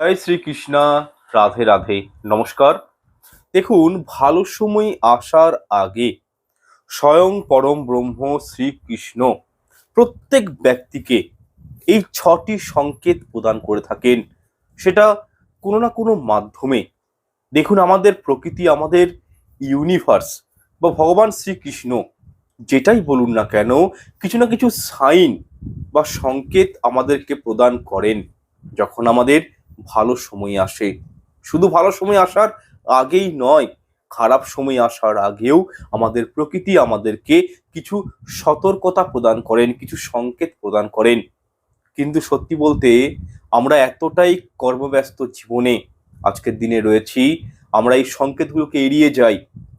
জয় শ্রীকৃষ্ণা, রাধে রাধে, নমস্কার। দেখুন, ভালো সময় আসার আগে স্বয়ং পরম ব্রহ্ম শ্রীকৃষ্ণ প্রত্যেক ব্যক্তিকে এই ছটি সংকেত প্রদান করে থাকেন। সেটা কোনো না কোনো মাধ্যমে দেখুন, আমাদের প্রকৃতি, আমাদের ইউনিভার্স বা ভগবান শ্রীকৃষ্ণ যেটাই বলুন না কেন, কিছু না কিছু সাইন বা সংকেত আমাদেরকে প্রদান করেন। যখন আমাদের ভালো সময় আসে। শুধু ভালো সময় আসার আগেই নয়, খারাপ সময় আসার আগেও আমাদের প্রকৃতি আমাদেরকে কিছু সতর্কতা প্রদান করেন, কিছু সংকেত প্রদান করেন। কিন্তু সত্যি বলতে, আমরা এতটাই কর্মব্যস্ত জীবনে আজকের দিনে রয়েছি, আমরা এই সংকেতগুলোকে এড়িয়ে যাই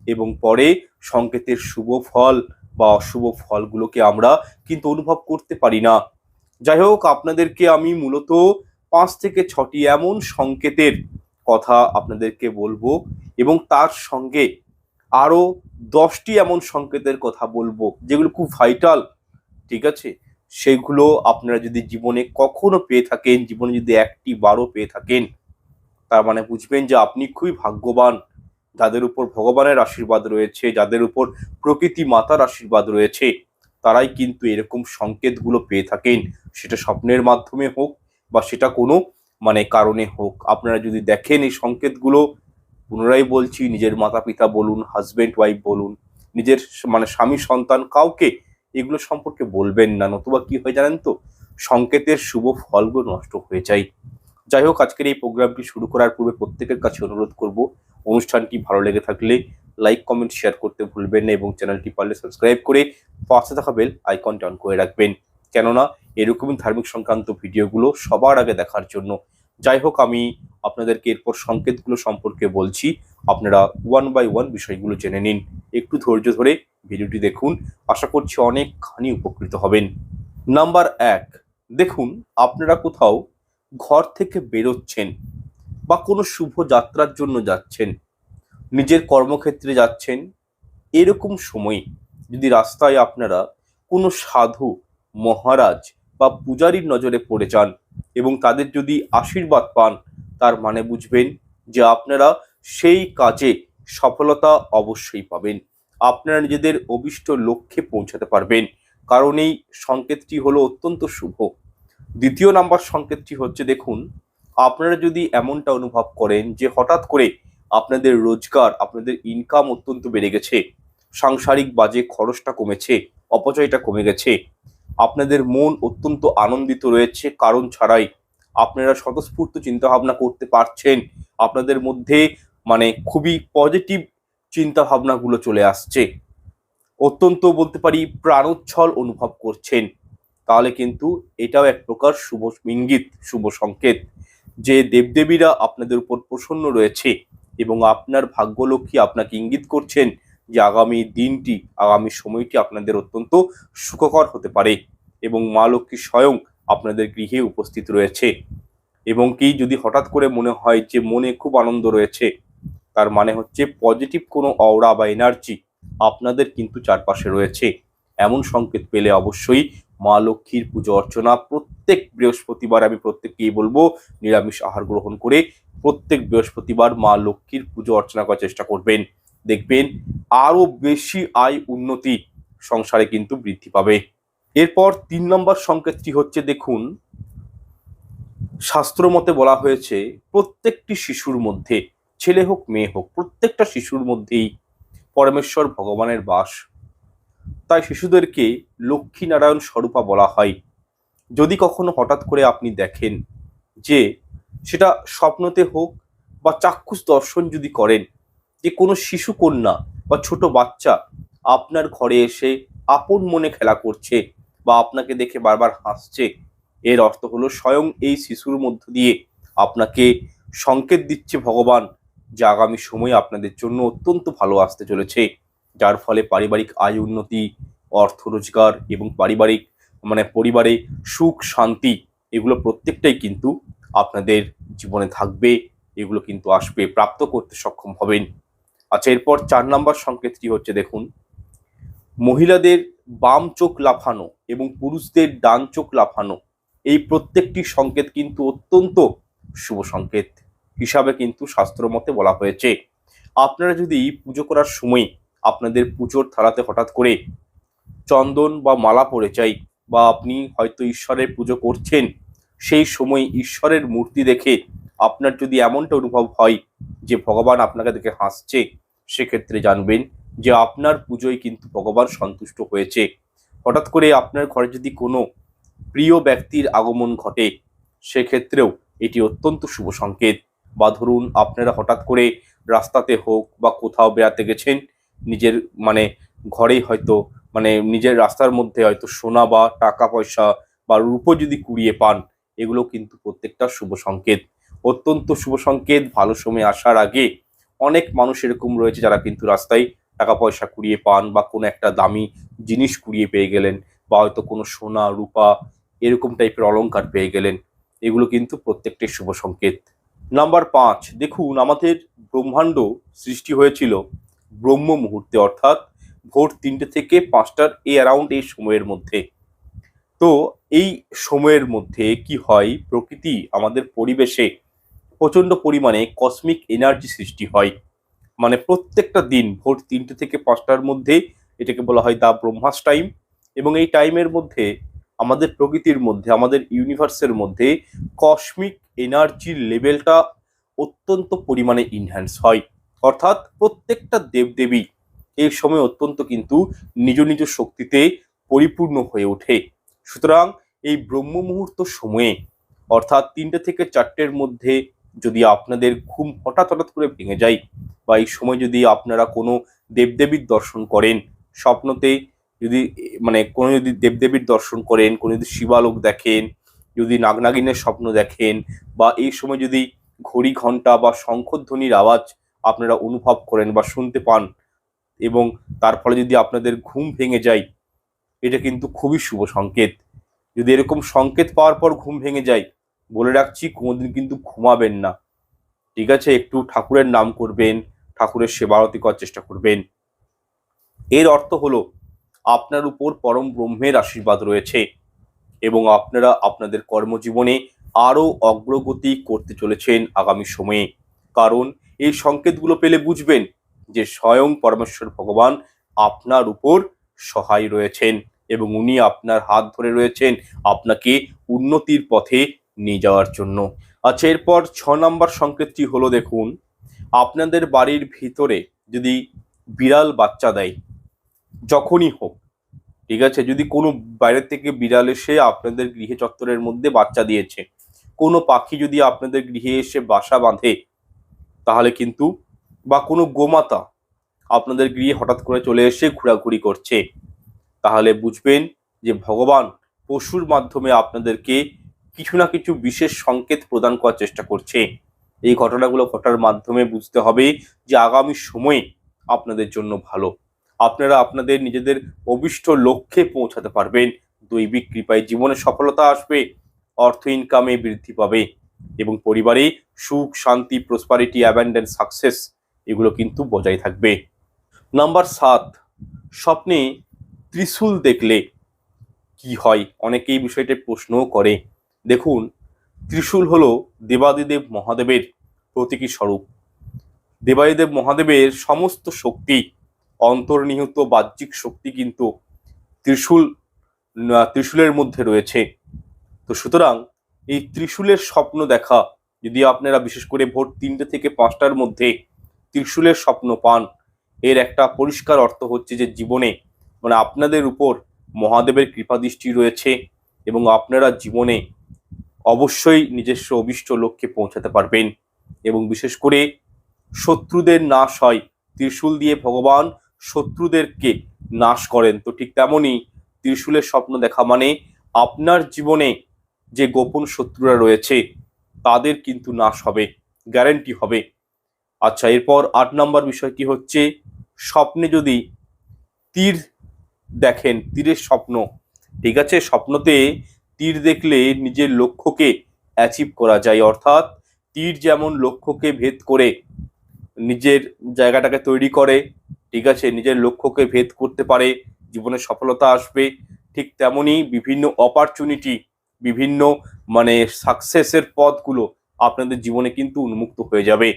এবং পরে সংকেতের শুভ ফল বা অশুভ ফলগুলোকে আমরা কিন্তু অনুভব করতে পারি না। যাই হোক, আপনাদেরকে আমি মূলত পাঁচ থেকে ছটি এমন সংকেতের কথা আপনাদেরকে বলব এবং তার সঙ্গে আরও দশটি এমন সংকেতের কথা বলব, যেগুলো খুব ভাইটাল ঠিক আছে? সেগুলো আপনারা যদি জীবনে কখনো পেয়ে থাকেন, জীবনে যদি একটি বারও পেয়ে থাকেন, তার মানে বুঝবেন যে আপনি খুবই ভাগ্যবান। যাদের উপর ভগবানের আশীর্বাদ রয়েছে, যাদের উপর প্রকৃতি মাতার আশীর্বাদ রয়েছে, তারাই কিন্তু এরকম সংকেতগুলো পেয়ে থাকেন। সেটা স্বপ্নের মাধ্যমে হোক বা সেটা কোনো মানে কারণে হোক। আপনারা যদি দেখেন এই সংকেতগুলো, পুনরায় বলছি, নিজের মাতা পিতা বলুন হাজবেন্ড ওয়াইফ বলুন, নিজের মানে স্বামী, সন্তান কাউকে এগুলো সম্পর্কে বলবেন না, নতুবা কি হয় জানেন তো? সংকেতের শুভ ফলগুলো নষ্ট হয়ে যায়। যাই হোক, আজকের এই প্রোগ্রামটি শুরু করার পূর্বে প্রত্যেকের কাছে অনুরোধ করব, অনুষ্ঠানটি ভালো লেগে থাকলে লাইক কমেন্ট শেয়ার করতে ভুলবেন না এবং চ্যানেলটি পারলে সাবস্ক্রাইব করে পাশে থাকা বেল আইকনটি অন করে রাখবেন। কেননা এরকমই ধার্মিক সংক্রান্ত ভিডিওগুলো সবার আগে দেখার জন্য। যাই হোক, আমি আপনাদেরকে এরপর সংকেতগুলো সম্পর্কে বলছি। আপনারা ওয়ান বাই ওয়ান বিষয়গুলো জেনে নিন। একটু ধৈর্য ধরে ভিডিওটি দেখুন। আশা করছি অনেকখানি উপকৃত হবেন। নাম্বার এক, দেখুন, আপনারা কোথাও ঘর থেকে বেরোচ্ছেন বা কোনো শুভ যাত্রার জন্য যাচ্ছেন, নিজের কর্মক্ষেত্রে যাচ্ছেন, এরকম সময় যদি রাস্তায় আপনারা কোনো সাধু মহারাজ বা পূজারীর নজরে পড়ে যান এবং তাদের যদি আশীর্বাদ পান, তার মানে বুঝবেন যে আপনারা সেই কাজে সফলতা অবশ্যই পাবেন। আপনারা নিজেদের অভিষ্ট লক্ষ্যে পৌঁছাতে পারবেন, কারণ এই সংকেতটি হলো অত্যন্ত শুভ। দ্বিতীয় নাম্বার সংকেতটি হচ্ছে, দেখুন, আপনারা যদি এমনটা অনুভব করেন যে হঠাৎ করে আপনাদের রোজগার, আপনাদের ইনকাম অত্যন্ত বেড়ে গেছে, সাংসারিক বাজে খরচটা কমেছে, অপচয়টা কমে গেছে আপনাদের মন অত্যন্ত আনন্দিত রয়েছে, কারণ ছাড়াই আপনারা স্বতঃস্ফূর্ত চিন্তাভাবনা করতে পারছেন। আপনাদের মধ্যে মানে খুবই পজিটিভ চিন্তা ভাবনাগুলো চলে আসছে। অত্যন্ত বলতে পারি প্রাণোচ্ছল অনুভব করছেন। তাহলে কিন্তু এটাও এক প্রকার শুভ ইঙ্গিত, শুভ সংকেত যে দেবদেবীরা আপনাদের উপর প্রসন্ন রয়েছে এবং আপনার ভাগ্যলক্ষ্মী আপনাকে ইঙ্গিত করছেন যে আগামী দিনটি, আগামী সময়টি আপনাদের অত্যন্ত সুখকর হতে পারে এবং মা লক্ষ্মী স্বয়ং আপনাদের গৃহে উপস্থিত রয়েছে। এবং কি যদি হঠাৎ করে মনে হয় যে মনে খুব আনন্দ রয়েছে, তার মানে হচ্ছে পজিটিভ কোনো অওরা বা এনার্জি আপনাদের কিন্তু চারপাশে রয়েছে। এমন সংকেত পেলে অবশ্যই মা লক্ষ্মীর পুজো অর্চনা প্রত্যেক বৃহস্পতিবার, আমি প্রত্যেককেই বলব নিরামিষ আহার গ্রহণ করে প্রত্যেক বৃহস্পতিবার মা লক্ষ্মীর পুজো অর্চনা করার চেষ্টা করবেন। দেখবেন আরও বেশি আয় উন্নতি সংসারে কিন্তু বৃদ্ধি পাবে। এরপর তিন নম্বর সংকেতটি হচ্ছে দেখুন, শাস্ত্র মতে বলা হয়েছে, প্রত্যেকটি শিশুর মধ্যে, ছেলে হোক, মেয়ে হোক, প্রত্যেকটা শিশুর মধ্যেই পরমেশ্বর ভগবানের বাস। তাই শিশুদেরকে লক্ষ্মী নারায়ণ স্বরূপা বলা হয়। যদি কখনো হঠাৎ করে আপনি দেখেন যে সেটা স্বপ্নতে হোক বা চাক্ষুষ দর্শন যদি করেন যে কোনো শিশু কন্যা বা ছোট বাচ্চা আপনার ঘরে এসে আপন মনে খেলা করছে বা আপনাকে দেখে বারবার হাসছে, এর অর্থ হলো স্বয়ং এই শিশুর মধ্য দিয়ে আপনাকে সংকেত দিচ্ছে ভগবান যে আগামী সময় আপনাদের জন্য অত্যন্ত ভালো আসতে চলেছে। যার ফলে পারিবারিক আয় উন্নতি, অর্থ রোজগার এবং পারিবারিক মানে পরিবারে সুখ, শান্তি এগুলো প্রত্যেকটাই কিন্তু আপনাদের জীবনে থাকবে, এগুলো কিন্তু আসবে, প্রাপ্ত করতে সক্ষম হবেন। আচ্ছা এরপর চার নাম্বার সংকেতটি হচ্ছে, দেখুন, মহিলাদের বাম চোখ লাফানো এবং পুরুষদের ডান চোখ লাফানো, এই প্রত্যেকটি সংকেত কিন্তু অত্যন্ত শুভ সংকেত হিসাবে কিন্তু শাস্ত্র মতে বলা হয়েছে। আপনারা যদি পুজো করার সময় আপনাদের পুজোর থালাতে হঠাৎ করে চন্দন বা মালা পরে চাই বা আপনি হয়তো ঈশ্বরের পুজো করছেন, সেই সময় ঈশ্বরের মূর্তি দেখে আপনার যদি এমনটা অনুভব হয় যে ভগবান আপনাকে দেখে হাসছে, সেক্ষেত্রে জানবেন যে আপনার পুজোয় কিন্তু ভগবান সন্তুষ্ট হয়েছে। হঠাৎ করে আপনার ঘরে যদি কোনো প্রিয় ব্যক্তির আগমন ঘটে, সেক্ষেত্রেও এটি অত্যন্ত শুভ সংকেত। বা ধরুন, আপনারা হঠাৎ করে রাস্তাতে হোক বা কোথাও বেড়াতে গেছেন, নিজের মানে ঘরেই হয়তো মানে নিজের রাস্তার মধ্যে হয়তো সোনা বা টাকা পয়সা বা রূপো যদি কুড়িয়ে পান, এগুলো কিন্তু প্রত্যেকটা শুভ সংকেত। অত্যন্ত শুভ সংকেত, ভালো সময় আসার আগে অনেক মানুষ এরকম রয়েছে যারা কিন্তু রাস্তায় টাকা পয়সা কুড়িয়ে পান বা কোনো একটা দামি জিনিস কুড়িয়ে পেয়ে গেলেন বা হয়তো কোনো সোনা, রূপা এরকম টাইপের অলংকার পেয়ে গেলেন। এগুলো কিন্তু প্রত্যেকটি শুভ সংকেত। নাম্বার পাঁচ, দেখুন আমাদের ব্রহ্মাণ্ড সৃষ্টি হয়েছিল ব্রহ্ম মুহূর্তে, অর্থাৎ ভোর তিনটে থেকে পাঁচটার এ অ্যারাউন্ড এই সময়ের মধ্যে। তো এই সময়ের মধ্যে কি হয়? প্রকৃতি আমাদের পরিবেশে প্রচণ্ড পরিমাণে কসমিক এনার্জি সৃষ্টি হয়। মানে প্রত্যেকটা দিন ভোর তিনটে থেকে পাঁচটার মধ্যে এটাকে বলা হয় দা ব্রহ্মাস টাইম এবং এই টাইমের মধ্যে আমাদের প্রকৃতির মধ্যে, আমাদের ইউনিভার্সের মধ্যে কসমিক এনার্জির লেভেলটা অত্যন্ত পরিমাণে ইনহ্যান্স হয়। অর্থাৎ প্রত্যেকটা দেবদেবী এই সময় অত্যন্ত কিন্তু নিজ নিজ শক্তিতে পরিপূর্ণ হয়ে ওঠে। সুতরাং এই ব্রহ্ম মুহূর্ত সময়ে, অর্থাৎ তিনটে থেকে চারটের মধ্যে যদি আপনাদের ঘুম হঠাৎ হঠাৎ করে ভেঙে যায় বা এই সময় যদি আপনারা কোনো দেবদেবীর দর্শন করেন, স্বপ্নতে যদি মানে কোনো যদি দেবদেবীর দর্শন করেন, কোনো যদি শিবালোক দেখেন, যদি নাগনাগিনের স্বপ্ন দেখেন বা এই সময় যদি ঘড়ি ঘণ্টা বা শঙ্খধ্বনির আওয়াজ আপনারা অনুভব করেন বা শুনতে পান এবং তার ফলে যদি আপনাদের ঘুম ভেঙে যায়, এটা কিন্তু খুবই শুভ সংকেত। যদি এরকম সংকেত পাওয়ার পর ঘুম ভেঙে যায় বলে রাখছি, কোনোদিন কিন্তু ঘুমাবেন না। ঠিক আছে? একটু ঠাকুরের নাম করবেন, ঠাকুরের সেবারতি করার চেষ্টা করবেন। এর অর্থ হলো, আপনার উপর পরম ব্রহ্মের আশীর্বাদ রয়েছে এবং আপনারা আপনাদের কর্মজীবনে আরও অগ্রগতি করতে চলেছেন আগামী সময়ে। কারণ, এই সংকেতগুলো পেলে বুঝবেন যে স্বয়ং পরমেশ্বর ভগবান আপনার উপর সহায় রয়েছেন এবং উনি আপনার হাত ধরে রয়েছেন, আপনাকে উন্নতির পথে নিয়ে যাওয়ার জন্য। আচ্ছা এরপর ছ নম্বর সংকেতটি হলো দেখুন, আপনাদের বাড়ির ভিতরে যদি বিড়াল বাচ্চা দেয়, যখনই হোক, ঠিক আছে? যদি কোনো বাইরে থেকে বিড়াল এসে আপনাদের গৃহে চত্বরের মধ্যে বাচ্চা দিয়েছে, কোনো পাখি যদি আপনাদের গৃহে এসে বাসা বাঁধে, তাহলে কিন্তু, বা কোনো গোমাতা আপনাদের গৃহে হঠাৎ করে চলে এসে ঘোরাঘুরি করছে, তাহলে বুঝবেন যে ভগবান পশুর মাধ্যমে আপনাদেরকে কিছু না কিছু বিশেষ সংকেত প্রদান করার চেষ্টা করছে। এই ঘটনাগুলো ঘটার মাধ্যমে বুঝতে হবে যে আগামী সময়ে আপনাদের জন্য ভালো। আপনারা আপনাদের নিজেদের অভিষ্ট লক্ষ্যে পৌঁছাতে পারবেন। দৈবিক কৃপায় জীবনে সফলতা আসবে, অর্থ ইনকামে বৃদ্ধি পাবে এবং পরিবারে সুখ, শান্তি প্রসপারিটি অ্যাবান্ডেন্স সাকসেস এগুলো কিন্তু বজায় থাকবে। নাম্বার সাত, স্বপ্নে ত্রিশূল দেখলে কি হয়? অনেকেই বিষয়টা প্রশ্নও করে। দেখুন, ত্রিশূল হলো দেবাদিদেব মহাদেবের প্রতীকী স্বরূপ। দেবাদিদেব মহাদেবের সমস্ত শক্তি, অন্তর্নিহিত বাহ্যিক শক্তি কিন্তু ত্রিশূল ত্রিশূলের মধ্যে রয়েছে। তো সুতরাং এই ত্রিশূলের স্বপ্ন দেখা, যদি আপনারা বিশেষ করে ভোর তিনটে থেকে পাঁচটার মধ্যে ত্রিশূলের স্বপ্ন পান, এর একটা পরিষ্কার অর্থ হচ্ছে যে জীবনে মানে আপনাদের উপর মহাদেবের কৃপাদৃষ্টি রয়েছে এবং আপনারা জীবনে অবশ্যই নিজস্ব অভিষ্ট লক্ষ্যে পৌঁছাতে পারবেন এবং বিশেষ করে শত্রুদের নাশ হয়। ত্রিশূল দিয়ে ভগবান শত্রুদেরকে নাশ করেন। তো ঠিক তেমনই ত্রিশূলের স্বপ্ন দেখা মানে আপনার জীবনে যে গোপন শত্রুরা রয়েছে, তাদের কিন্তু নাশ হবে গ্যারেন্টি হবে। আচ্ছা এরপর আট নম্বর বিষয়টি হচ্ছে? স্বপ্নে যদি তীর দেখেন, তীরের স্বপ্ন, ঠিক আছে? স্বপ্নতে তীর দেখলে নিজের লক্ষ্যকে অ্যাচিভ করা যায়। অর্থাৎ তীর যেমন লক্ষ্যকে ভেদ করে নিজের জায়গাটাকে তৈরি করে, ঠিক আছে, নিজের লক্ষ্যকে ভেদ করতে পারে, জীবনে সফলতা আসবে, ঠিক তেমনি বিভিন্ন অপরচুনিটি বিভিন্ন মানে সাকসেসের পথগুলো আপনাদের জীবনে কিন্তু উন্মুক্ত হয়ে যাবে।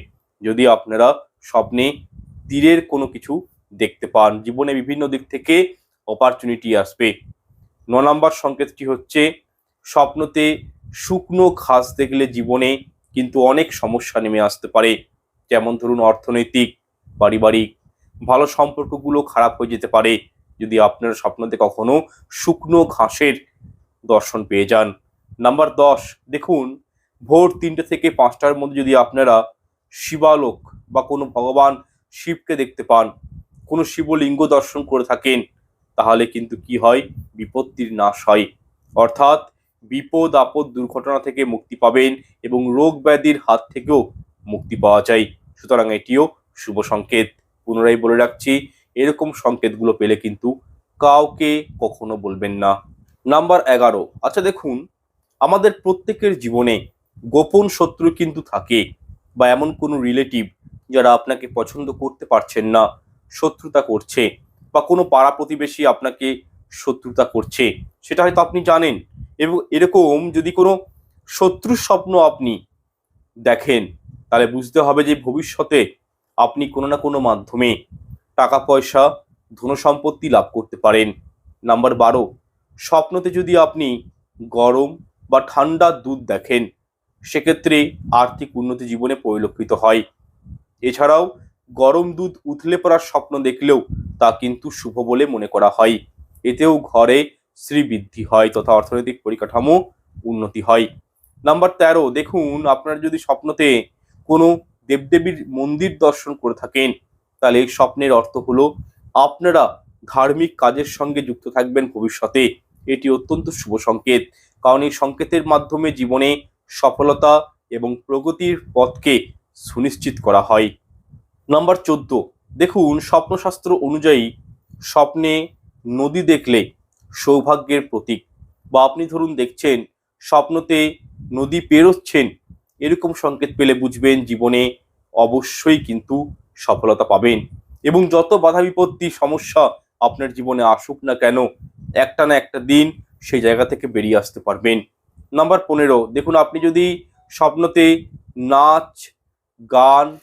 যদি আপনারা স্বপ্নে তীরের কোনো কিছু দেখতে পান, জীবনে বিভিন্ন দিক থেকে অপরচুনিটি আসবে। ন নম্বর সংকেতটি হচ্ছে স্বপ্নতে শুকনো ঘাস দেখলে জীবনে কিন্তু অনেক সমস্যা নেমে আসতে পারে। যেমন ধরুন অর্থনৈতিক, পারিবারিক, ভালো সম্পর্কগুলো খারাপ হয়ে যেতে পারে যদি আপনারা স্বপ্নতে কখনো শুকনো ঘাসের দর্শন পেয়ে যান। নাম্বার দশ, দেখুন, ভোর তিনটে থেকে পাঁচটার মধ্যে যদি আপনারা শিবালোক বা কোনো ভগবান শিবকে দেখতে পান, কোনো শিবলিঙ্গ দর্শন করে থাকেন, তাহলে কিন্তু কি হয়? বিপত্তির নাশ হয়। অর্থাৎ বিপদ, আপদ, দুর্ঘটনা থেকে মুক্তি পাবেন এবং রোগ ব্যাধির হাত থেকেও মুক্তি পাওয়া যায়। সুতরাং এটিও শুভ সংকেত। পুনরায় বলে রাখছি, এরকম সংকেতগুলো পেলে কিন্তু কাউকে কখনো বলবেন না। নাম্বার এগারো আচ্ছা দেখুন, আমাদের প্রত্যেকের জীবনে গোপন শত্রু কিন্তু থাকে বা এমন কোনো রিলেটিভ যারা আপনাকে পছন্দ করতে পারছেন না, শত্রুতা করছে বা কোনো পাড়া প্রতিবেশী আপনাকে শত্রুতা করছে, সেটা হয়তো আপনি জানেন। এবং এরকম যদি কোনো শত্রুর স্বপ্ন আপনি দেখেন, তাহলে বুঝতে হবে যে ভবিষ্যতে আপনি কোনো না কোনো মাধ্যমে টাকা পয়সা ধন সম্পত্তি লাভ করতে পারেন। নাম্বার বারো, স্বপ্নতে যদি আপনি গরম বা ঠান্ডা দুধ দেখেন, সেক্ষেত্রে আর্থিক উন্নতি জীবনে পরিলক্ষিত হয়। এছাড়াও গরম দুধ উথলে পড়ার স্বপ্ন দেখলেও তা কিন্তু শুভ বলে মনে করা হয়। এতেও ঘরে শ্রীবৃদ্ধি হয় তথা অর্থনৈতিক পরিকাঠামো উন্নতি হয়। নাম্বার তেরো, দেখুন, আপনার যদি স্বপ্নতে কোনো দেবদেবীর মন্দির দর্শন করে থাকেন, তাহলে এই স্বপ্নের অর্থ হলো আপনারা ধার্মিক কাজের সঙ্গে যুক্ত থাকবেন ভবিষ্যতে। এটি অত্যন্ত শুভ সংকেত, কারণ এই সংকেতের মাধ্যমে জীবনে সফলতা এবং প্রগতির পথকে সুনিশ্চিত করা হয়। নাম্বার চোদ্দ, দেখুন, স্বপ্নশাস্ত্র অনুযায়ী স্বপ্নে নদী দেখলে সৌভাগ্যের প্রতীক। বা আপনি ধরুন দেখছেন, স্বপ্নতে নদী পেরোচ্ছেন, এরকম সংকেত পেলে বুঝবেন জীবনে অবশ্যই কিন্তু সফলতা পাবেন। এবং যত বাধা বিপত্তি, সমস্যা আপনার জীবনে আসুক না কেন, একটা না একটা দিন সেই জায়গা থেকে বেরিয়ে আসতে পারবেন। নাম্বার পনেরো, দেখুন আপনি যদি স্বপ্নতে নাচ, গান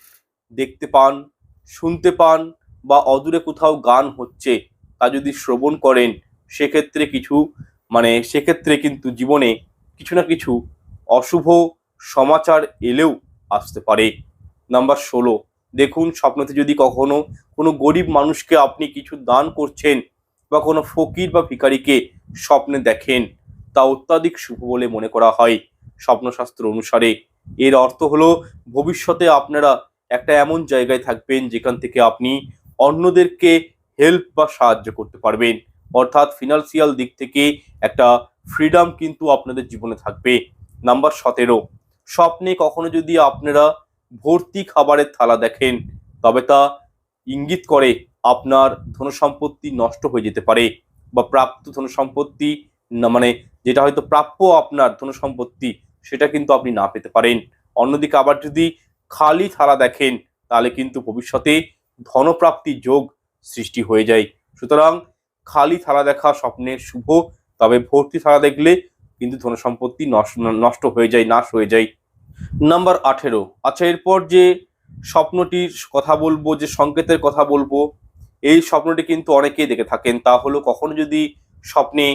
দেখতে পান, শুনতে পান বা অদূরে কোথাও গান হচ্ছে, তা যদি শ্রবণ করেন সেক্ষেত্রে কিছু মানে সেক্ষেত্রে কিন্তু জীবনে কিছু না কিছু অশুভ সমাচার এলেও আসতে পারে। নাম্বার ষোলো, দেখুন স্বপ্নতে যদি কখনো কোনো গরিব মানুষকে আপনি কিছু দান করছেন বা কোনো ফকির বা ভিখারিকে স্বপ্নে দেখেন, তা অত্যাধিক শুভ বলে মনে করা হয় স্বপ্নশাস্ত্র অনুসারে। এর অর্থ হলো, ভবিষ্যতে আপনারা একটা এমন জায়গায় থাকবেন যেখান থেকে আপনি অন্যদেরকে হেল্প বা সাহায্য করতে পারবেন। অর্থাৎ ফিনান্সিয়াল দিক থেকে একটা ফ্রিডম কিন্তু আপনাদের জীবনে থাকবে। নাম্বার সতেরো, স্বপ্নে কখনো যদি আপনারা ভর্তি খাবারের থালা দেখেন, তবে তা ইঙ্গিত করে আপনার ধনসম্পত্তি নষ্ট হয়ে যেতে পারে বা প্রাপ্ত ধনসম্পত্তি না মানে যেটা হয়তো প্রাপ্য আপনার ধনসম্পত্তি, সেটা কিন্তু আপনি না পেতে পারেন। অন্যদিকে আবার যদি খালি থালা দেখেন, তাহলে কিন্তু ভবিষ্যতে ধনপ্রাপ্তির যোগ সৃষ্টি হয়ে যায়। সুতরাং খালি থালা দেখা স্বপ্নের শুভ, তবে ভর্তি থালা দেখলে কিন্তু ধনসম্পত্তি নষ্ট নষ্ট হয়ে যায়, নাশ হয়ে যায়। নাম্বার আঠেরো। আচ্ছা এরপর যে স্বপ্নটির কথা বলব, যে সংকেতের কথা বলব, এই স্বপ্নটি কিন্তু অনেকেই দেখে থাকেন। তা হলো, কখনো যদি স্বপ্নে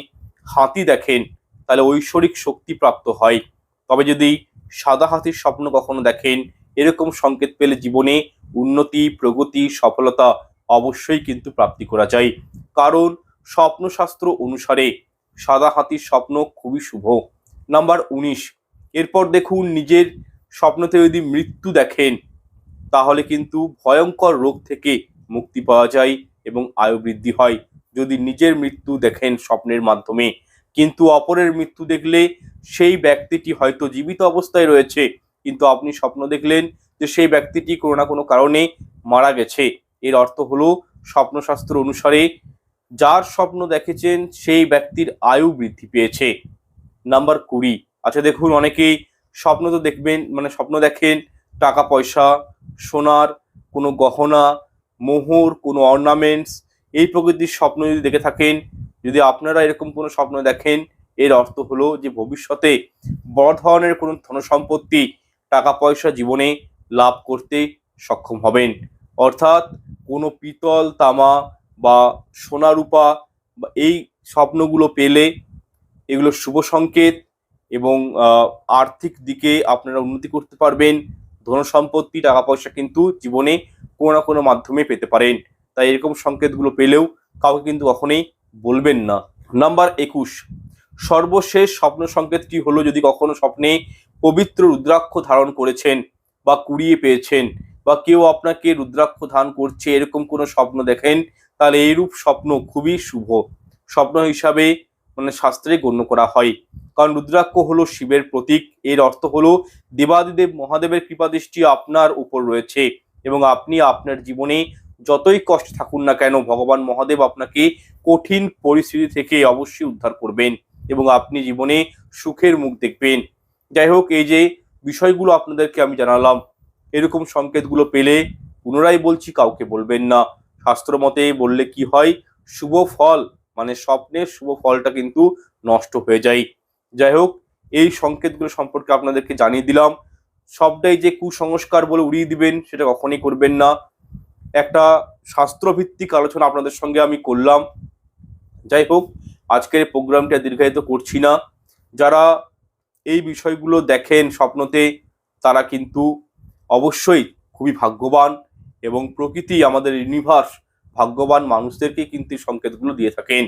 হাতি দেখেন, তাহলে ঐশ্বরিক শক্তি প্রাপ্ত হয়। তবে যদি সাদা হাতির স্বপ্ন কখনো দেখেন, এরকম সংকেত পেলে জীবনে উন্নতি, প্রগতি, সফলতা অবশ্যই কিন্তু প্রাপ্তি করা যায়। কারণ স্বপ্নশাস্ত্র অনুসারে সাদা হাতির স্বপ্ন খুবই শুভ। নাম্বার উনিশ, এরপর দেখুন নিজের স্বপ্নতে যদি মৃত্যু দেখেন, তাহলে কিন্তু ভয়ঙ্কর রোগ থেকে মুক্তি পাওয়া যায় এবং আয়ু বৃদ্ধি হয়। যদি নিজের মৃত্যু দেখেন স্বপ্নের মাধ্যমে, কিন্তু অপরের মৃত্যু দেখলে সেই ব্যক্তিটি হয়তো জীবিত অবস্থায় রয়েছে, কিন্তু আপনি স্বপ্ন দেখলেন যে সেই ব্যক্তিটি কোনো না কোনো কারণে মারা গেছে। এর অর্থ হলো স্বপ্নশাস্ত্র অনুসারে যার স্বপ্ন দেখেছেন সেই ব্যক্তির আয়ু বৃদ্ধি পেয়েছে। নাম্বার কুড়ি। আচ্ছা দেখুন অনেকেই স্বপ্ন তো দেখবেন মানে স্বপ্ন দেখেন টাকা পয়সা সোনার কোনো গহনা, মোহর, কোনো অর্নামেন্টস এই প্রকৃতির স্বপ্ন যদি দেখে থাকেন, যদি আপনারা এরকম কোনো স্বপ্ন দেখেন, এর অর্থ হলো যে ভবিষ্যতে বড় ধরনের কোনো ধনসম্পত্তি টাকা পয়সা জীবনে লাভ করতে সক্ষম হবেন। অর্থাৎ কোনো পিতল, তামা বা সোনা রূপা এই স্বপ্নগুলো পেলে এগুলো শুভ সংকেত এবং আর্থিক দিকে আপনারা উন্নতি করতে পারবেন। ধন সম্পত্তি, টাকা পয়সা কিন্তু জীবনে কোনো না কোনো মাধ্যমে পেতে পারেন। তাই এরকম সংকেতগুলো পেলেও কাউকে কিন্তু কখনোই বলবেন না। নাম্বার একুশ, সর্বশেষ স্বপ্ন সংকেতটি হলো যদি কখনো স্বপ্নে পবিত্র রুদ্রাক্ষ ধারণ করেছেন বা কুড়িয়ে পেয়েছেন। বা কেউ আপনাকে রুদ্রাক্ষ ধারণ করছে, এরকম কোনো স্বপ্ন দেখেন, তাহলে এইরূপ স্বপ্ন খুবই শুভ। স্বপ্ন হিসাবে মানে শাস্ত্রে গণ্য করা হয়। কারণ রুদ্রাক্ষ হলো শিবের প্রতীক। এর অর্থ হলো, দেবাদিদেব মহাদেবের কৃপাদৃষ্টি আপনার উপর রয়েছে এবং আপনি আপনার জীবনে যতই কষ্ট থাকুন না কেন, ভগবান মহাদেব আপনাকে কঠিন পরিস্থিতি থেকে অবশ্যই উদ্ধার করবেন এবং আপনি জীবনে সুখের মুখ দেখবেন। যাই হোক, এই যে বিষয়গুলো আপনাদেরকে আমি জানালাম এরকম সংকেতগুলো পেলে পুনরায় বলছি, কাউকে বলবেন না। শাস্ত্র মতে বললে কি হয়? শুভ ফল মানে স্বপ্নের শুভ ফলটা কিন্তু নষ্ট হয়ে যায়। যাই হোক, এই সংকেতগুলো সম্পর্কে আপনাদেরকে জানিয়ে দিলাম। সবটাই যে কুসংস্কার বলে উড়িয়ে দিবেন, সেটা কখনই করবেন না। একটা শাস্ত্রভিত্তিক আলোচনা আপনাদের সঙ্গে আমি করলাম। যাই হোক, আজকের প্রোগ্রামটা দীর্ঘায়িত করছি না। যারা এই বিষয়গুলো দেখেন স্বপ্নতে, তারা কিন্তু অবশ্যই খুবই ভাগ্যবান এবং প্রকৃতি আমাদের ইউনিভার্স ভাগ্যবান মানুষদেরকে কিন্তু সংকেতগুলো দিয়ে থাকেন।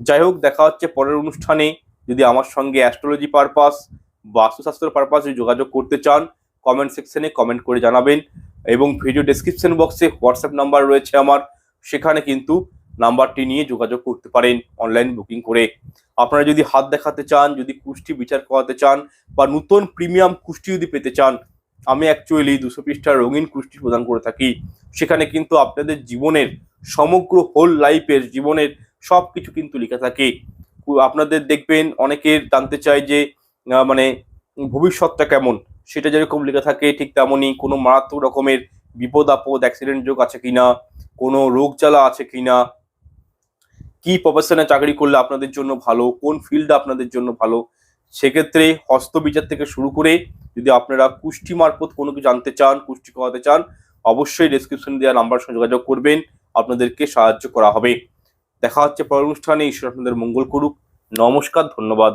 যাই হোক, দেখা হচ্ছে পরের অনুষ্ঠানে। যদি আমার সঙ্গে অ্যাস্ট্রোলজি পারপাস বাস্তুশাস্ত্র পারপাসে যোগাযোগ করতে চান কমেন্ট সেকশনে কমেন্ট করে জানাবেন এবং ভিডিও ডেসক্রিপশন বক্সে হোয়াটসঅ্যাপ নাম্বার রয়েছে আমার। সেখানে কিন্তু নাম্বারটি নিয়ে যোগাযোগ করতে পারেন অনলাইন বুকিং করে। আপনারা যদি হাত দেখাতে চান, যদি কুষ্টি বিচার করাতে চান বা নতুন প্রিমিয়াম কুষ্টি যদি পেতে চান আমি অ্যাকচুয়ালি দুশো পৃষ্ঠার রঙিন কুষ্টি প্রদান করে থাকি। সেখানে কিন্তু আপনাদের জীবনের সমগ্র হোল লাইফের জীবনের সব কিছু কিন্তু লেখা থাকে। আপনাদের দেখবেন অনেকের জানতে চায় যে মানে ভবিষ্যৎটা কেমন? সেটা যেরকম লেখা থাকে, ঠিক তেমনই কোনো মারাত্মক রকমের বিপদ, আপদ অ্যাক্সিডেন্ট যোগ আছে কিনা? কোনো রোগ জ্বালা আছে কিনা? কি প্রফেশনে চাকরি করলে আপনাদের জন্য ভালো? কোন ফিল্ডে আপনাদের জন্য ভালো? সেক্ষেত্রে হস্তবিচার থেকে শুরু করে যদি আপনারা কুষ্টি মারফত কোনো কিছু জানতে চান, কুষ্টি করাতে চান, অবশ্যই ডেসক্রিপশন দেওয়া নাম্বার সঙ্গে যোগাযোগ করবেন। আপনাদেরকে সাহায্য করা হবে। দেখা হচ্ছে পরের অনুষ্ঠানে। ঈশ্বর আপনাদের মঙ্গল করুক। নমস্কার, ধন্যবাদ।